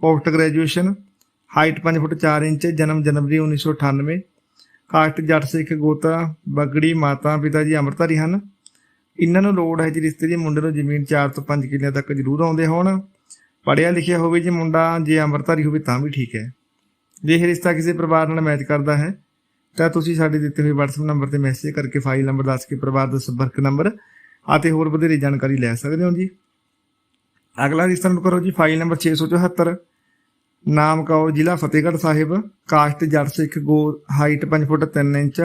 post graduation height 5 foot 4 inch, ਜਨਮ ਜਨਵਰੀ 1998 caste Jatt ਸਿੱਖ ਗੋਤਾ, ਬਗੜੀ ਮਾਤਾ, ਪਿਤਾ ਜੀ ਅੰਮ੍ਰਿਤਧਾਰੀ ਹਨ। ਇਹਨਾਂ ਨੂੰ ਲੋੜ ਹੈ ਜੀ ਰਿਸ਼ਤੇ ਦੀ ਮੁੰਡੇ ਨੂੰ ਜ਼ਮੀਨ 4 ਤੋਂ 5 ਕਿੱਲਿਆਂ ਤੱਕ ਜ਼ਰੂਰ ਆਉਂਦੇ ਹੋਣ। ਪੜ੍ਹਿਆ ਲਿਖਿਆ ਹੋਵੇ ਜੀ ਮੁੰਡਾ, ਜੇ ਅੰਮ੍ਰਿਤਧਾਰੀ ਹੋਵੇ ਤਾਂ ਵੀ ਠੀਕ ਹੈ। ਜੇ ਇਹ ਰਿਸ਼ਤਾ ਕਿਸੇ ਪਰਿਵਾਰ ਨਾਲ ਮੈਚ ਕਰਦਾ ਹੈ, ਤਾਂ ਤੁਸੀਂ ਸਾਡੇ ਦਿੱਤੇ ਹੋਏ WhatsApp ਨੰਬਰ ਤੇ ਮੈਸੇਜ ਕਰਕੇ ਫਾਈਲ ਨੰਬਰ ਦੱਸ ਕੇ ਪਰਿਵਾਰ ਦਾ ਸੰਪਰਕ ਨੰਬਰ ਅਤੇ ਹੋਰ ਵਧੇਰੇ ਜਾਣਕਾਰੀ ਲੈ ਸਕਦੇ ਹੋ ਜੀ। ਅਗਲਾ ਰਿਸ਼ਤਾ ਨੂੰ ਕਰੋ ਜੀ, ਫਾਈਲ ਨੰਬਰ 674 ਨਾਮ ਕੌਰ ਜ਼ਿਲ੍ਹਾ ਫਤਿਹਗੜ੍ਹ ਸਾਹਿਬ, ਕਾਸ਼ਤ ਜੱਟ ਸਿੱਖ ਗੋ, ਹਾਈਟ 5 ਫੁੱਟ 3 ਇੰਚ,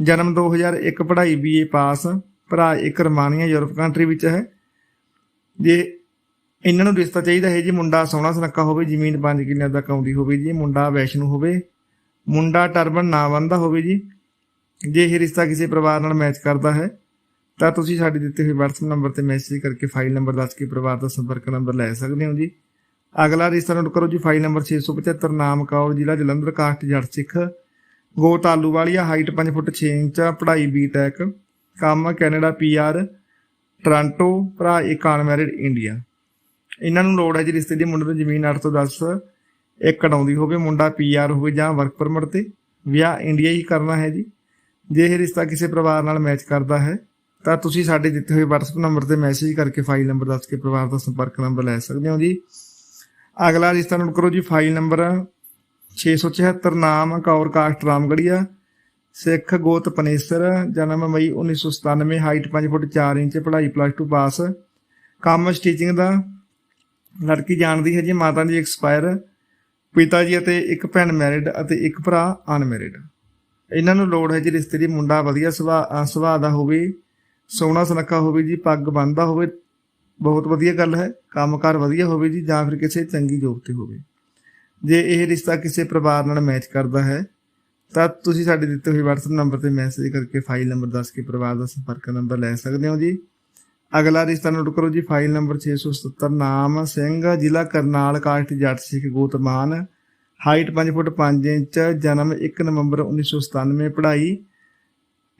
ਜਨਮ 2001 ਪੜ੍ਹਾਈ ਬੀਏ ਪਾਸ, ਭਰਾ ਇੱਕ ਰਮਾਨੀਆ ਯੂਰਪ ਕੰਟਰੀ ਵਿੱਚ ਹੈ। ਜੇ ਇਹਨਾਂ ਨੂੰ ਰਿਸ਼ਤਾ ਚਾਹੀਦਾ ਹੈ ਜੀ, ਮੁੰਡਾ ਸੋਹਣਾ ਸੁਨੱਖਾ ਹੋਵੇ, ਜ਼ਮੀਨ 5 ਕਿੱਲਿਆਂ ਤੱਕ ਆਉਂਦੀ ਹੋਵੇ ਜੀ, ਮੁੰਡਾ ਵੈਸ਼ਨੂ ਹੋਵੇ, ਮੁੰਡਾ ਟਰਬਨ ਨਾ ਬੰਨਦਾ ਹੋਵੇ ਜੀ, ਜੇ ਇਹ ਰਿਸ਼ਤਾ ਕਿਸੇ ਪਰਿਵਾਰ ਨਾਲ ਮੈਚ ਕਰਦਾ ਹੈ ਤਾਂ ਤੁਸੀਂ ਸਾਡੇ ਦਿੱਤੇ ਹੋਏ WhatsApp ਨੰਬਰ ਤੇ ਮੈਸੇਜ ਕਰਕੇ ਫਾਈਲ ਨੰਬਰ ਦੱਸ ਕੇ ਪਰਿਵਾਰ ਦਾ ਸੰਪਰਕ ਨੰਬਰ ਲੈ ਸਕਦੇ ਹੋ ਜੀ। ਅਗਲਾ ਰਿਸ਼ਤਾ ਨੋਟ ਕਰੋ ਜੀ ਫਾਈਲ ਨੰਬਰ 675 ਨਾਮ ਕੌਰ ਜ਼ਿਲ੍ਹਾ ਜਲੰਧਰ, ਕਾਸਟ, ਜੜ ਸਿੱਖ। ਗੋ ਤਾਲੂ ਵਾਲੀਆ ਹਾਈਟ 5 ਫੁੱਟ 6 ਇੰਚ, ਪੜ੍ਹਾਈ ਬੀ ਟੈਕ ਕੰਮ ਕੈਨੇਡਾ ਪੀਆਰ ਟੋਰਾਂਟੋ ਭਰਾ ਇੱਕ ਅਨਮੈਰਿਡ ਇੰਡੀਆ ਇਹਨਾਂ ਨੂੰ ਲੋੜ ਹੈ ਜੀ ਰਿਸ਼ਤੇ ਦੀ, ਮੁੰਡੇ ਨੂੰ ਜ਼ਮੀਨ 8 ਤੋਂ 10 ਏਕੜ ਆਉਂਦੀ ਹੋਵੇ, ਮੁੰਡਾ ਪੀਆਰ ਹੋਵੇ ਜਾਂ ਵਰਕ ਪਰਮਿਟ ਤੇ। ਵਿਆਹ ਇੰਡੀਆ ਹੀ ਕਰਨਾ ਹੈ ਜੀ। ਜੇ ਇਹ ਰਿਸ਼ਤਾ ਕਿਸੇ ਪਰਿਵਾਰ ਨਾਲ ਮੈਚ ਕਰਦਾ ਹੈ ਤਾਂ ਤੁਸੀਂ ਸਾਡੇ ਦਿੱਤੇ ਹੋਏ WhatsApp ਨੰਬਰ ਤੇ ਮੈਸੇਜ ਕਰਕੇ ਫਾਈਲ ਨੰਬਰ ਦੱਸ ਕੇ ਪਰਿਵਾਰ ਦਾ ਸੰਪਰਕ ਨੰਬਰ ਲੈ ਸਕਦੇ ਹੋ ਜੀ। ਅਗਲਾ ਰਿਸ਼ਤਾ ਨੋਟ ਕਰੋ ਜੀ ਫਾਈਲ ਨੰਬਰ 674 ਨਾਮ ਕੌਰ ਕਾਸਟ, ਰਾਮਗੜੀਆ। ਸਿੱਖ ਗੋਤ ਪਨੇਸਰ, ਜਨਮ ਮਈ 1997 ਹਾਈਟ 5 ਫੁੱਟ 4 ਇੰਚ, ਪੜ੍ਹਾਈ ਪਲੱਸ 2 ਪਾਸ ਕੰਮ ਸਟੀਚਿੰਗ ਦਾ, ਲੜਕੀ ਜਾਣਦੀ ਹੈ ਜੀ, ਮਾਤਾ ਜੀ ਐਕਸਪਾਇਰ ਪਿਤਾ ਜੀ ਅਤੇ ਇੱਕ ਭੈਣ ਮੈਰਿਡ ਅਤੇ ਇੱਕ ਭਰਾ ਅਨਮੈਰਿਡ ਇਹਨਾਂ ਨੂੰ ਲੋੜ ਹੈ ਜੀ, ਰਿਸ਼ਤੇ ਦੀ ਮੁੰਡਾ ਵਧੀਆ ਸੁਭਾਅ ਸੁਭਾਅ ਦਾ ਹੋਵੇ। ਸੋਹਣਾ ਸੁਨੱਖਾ ਹੋਵੇ ਜੀ, ਪੱਗ ਬੰਨਦਾ ਹੋਵੇ, ਬਹੁਤ ਵਧੀਆ ਗੱਲ ਹੈ, ਕੰਮਕਾਰ ਵਧੀਆ ਹੋਵੇ ਜੀ, ਜਾਂ ਫਿਰ ਕਿਸੇ ਚੰਗੀ ਜੋਬ ਤੇ ਹੋਵੇ। ਜੇ ਇਹ ਰਿਸ਼ਤਾ ਕਿਸੇ ਪਰਿਵਾਰ ਨਾਲ ਮੈਚ ਕਰਦਾ ਹੈ, ਤਾਂ ਤੁਸੀਂ ਸਾਡੇ ਦਿੱਤੇ ਹੋਏ WhatsApp ਨੰਬਰ ਤੇ ਮੈਸੇਜ ਕਰਕੇ ਫਾਈਲ ਨੰਬਰ ਦੱਸ ਕੇ ਪਰਿਵਾਰ ਦਾ ਸੰਪਰਕ ਨੰਬਰ ਲੈ ਸਕਦੇ ਹੋ ਜੀ। ਅਗਲਾ ਰਿਸ਼ਤਾ ਨੋਟ ਕਰੋ ਜੀ ਫਾਈਲ ਨੰਬਰ 677 ਨਾਮ ਸਿੰਘ, ਜ਼ਿਲ੍ਹਾ ਕਰਨਾਲ, ਕਾਸਟ ਜੱਟ ਸਿੱਖ ਗੋਤਮਾਨ ਹਾਈਟ 5 ਫੁੱਟ 5 ਇੰਚ, ਜਨਮ 1 ਨਵੰਬਰ 1997 ਪੜ੍ਹਾਈ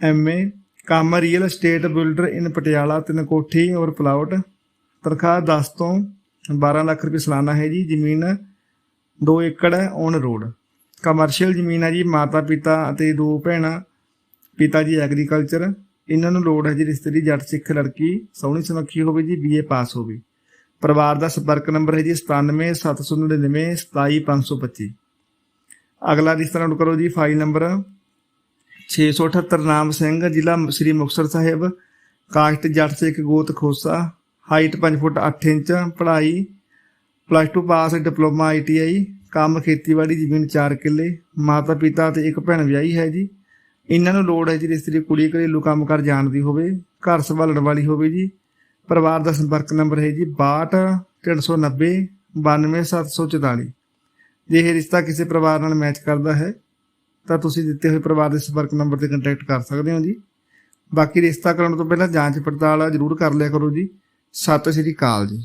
ਐਮਏ ਕੰਮ real estate builder in Patiala, ਤਿੰਨ ਕੋਠੀ ਔਰ ਪਲਾਟ ਤਨਖਾਹ 10 ਤੋਂ 12 ਲੱਖ ਰੁਪਏ ਸਾਲਾਨਾ ਹੈ ਜੀ। ਜ਼ਮੀਨ 2 ਏਕੜ ਹੈ ਔਨ ਰੋਡ ਕਮਰਸ਼ੀਅਲ ਜ਼ਮੀਨ ਹੈ ਜੀ, ਮਾਤਾ ਪਿਤਾ ਅਤੇ ਦੋ ਭੈਣਾਂ, ਪਿਤਾ ਜੀ ਐਗਰੀਕਲਚਰ ਇਹਨਾਂ ਨੂੰ ਲੋੜ ਹੈ ਜੀ ਰਿਸ਼ਤੇ ਦੀ, ਜੱਟ, ਸਿੱਖ, ਲੜਕੀ, ਸੋਹਣੀ ਸੁਨੱਖੀ ਹੋਵੇ ਜੀ ਬੀਏ ਪਾਸ ਹੋਵੇ। ਪਰਿਵਾਰ ਦਾ ਸੰਪਰਕ ਨੰਬਰ ਹੈ ਜੀ 97799 27525 ਅਗਲਾ ਰਿਸ਼ਤਾ ਨੋਟ ਕਰੋ ਜੀ ਫਾਈਲ ਨੰਬਰ 678 ਨਾਮ ਸਿੰਘ, ਜ਼ਿਲ੍ਹਾ ਸ੍ਰੀ ਮੁਕਤਸਰ ਸਾਹਿਬ। ਕਾਸਟ ਜੱਟ ਸਿੱਖ ਗੋਤ ਖੋਸਾ। ਹਾਈਟ 5 ਫੁੱਟ 8 ਇੰਚ, ਪੜ੍ਹਾਈ ਪਲੱਸ 2 ਪਾਸ ਡਿਪਲੋਮਾ ਆਈਟੀਆਈ ਕੰਮ ਖੇਤੀਬਾੜੀ ਜ਼ਮੀਨ 4 ਕਿੱਲੇ। ਮਾਤਾ ਪਿਤਾ ਤੇ ਇੱਕ ਭੈਣ ਵਿਆਹੀ ਹੈ ਜੀ। ਇਹਨਾਂ ਨੂੰ ਲੋੜ ਹੈ ਜੀ ਰਿਸ਼ਤੇ ਕੁੜੀ ਘਰੇਲੂ ਕੰਮ ਕਰ ਜਾਣਦੀ ਹੋਵੇ, ਘਰ ਸੰਭਾਲਣ ਵਾਲੀ ਹੋਵੇ ਜੀ। ਪਰਿਵਾਰ ਦਾ ਸੰਪਰਕ ਨੰਬਰ ਹੈ ਜੀ 62 390 92744 ਜੇ ਇਹ ਰਿਸ਼ਤਾ ਕਿਸੇ ਪਰਿਵਾਰ ਨਾਲ ਮੈਚ ਕਰਦਾ ਹੈ। ਤਾਂ ਤੁਸੀਂ ਦਿੱਤੇ ਹੋਏ ਪਰਿਵਾਰ ਦੇ ਸੰਪਰਕ ਨੰਬਰ ਤੇ ਕੰਟੈਕਟ ਕਰ ਸਕਦੇ ਹੋ ਜੀ। ਬਾਕੀ ਰਿਸ਼ਤਾ ਕਰਨ ਤੋਂ ਪਹਿਲਾਂ ਜਾਂਚ ਪੜਤਾਲ ਜ਼ਰੂਰ ਕਰ ਲਿਆ ਕਰੋ ਜੀ। ਸਤਿ ਸ਼੍ਰੀ ਅਕਾਲ ਜੀ।